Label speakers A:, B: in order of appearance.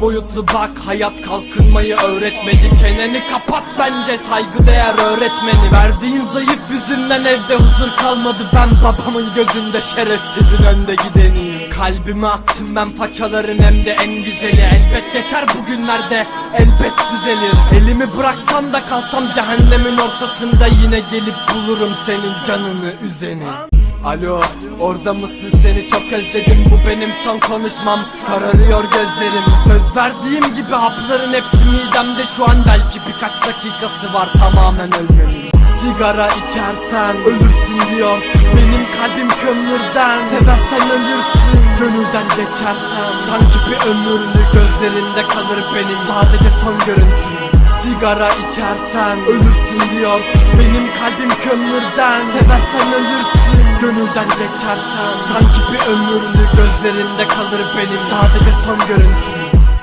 A: Boyutlu bak hayat kalkınmayı öğretmedi. Çeneni kapat bence saygıdeğer öğretmeni. Verdiğin zayıf yüzünden evde huzur kalmadı. Ben babamın gözünde şerefsizin önde gideniyim Kalbime attım ben paçaların hem de en güzeli. Elbet geçer bugünlerde elbet düzelir. Elimi bıraksam da kalsam cehennemin ortasında Yine gelip bulurum senin canını üzeni. Alo orada mısın? Seni çok özledim. Bu benim son konuşmam. Kararıyor gözlerim. Söz verdiğim gibi hapların hepsi midemde. Şu an belki birkaç dakikası var tamamen ölmemin Sigara içersen ölürsün diyorsun. Benim kalbim kömürden. Seversen ölürsün. Gönülden geçersen. Sanki bir ömürlük gözlerinde kalır benim. Sadece son görüntüm. Sigara içersen ölürsün diyorsun. Benim kalbim kömürden. Seversen ölürsün. Gönülden geçersen. Sanki bir ömürlük gözlerinde kalır benim. Sadece son görüntüm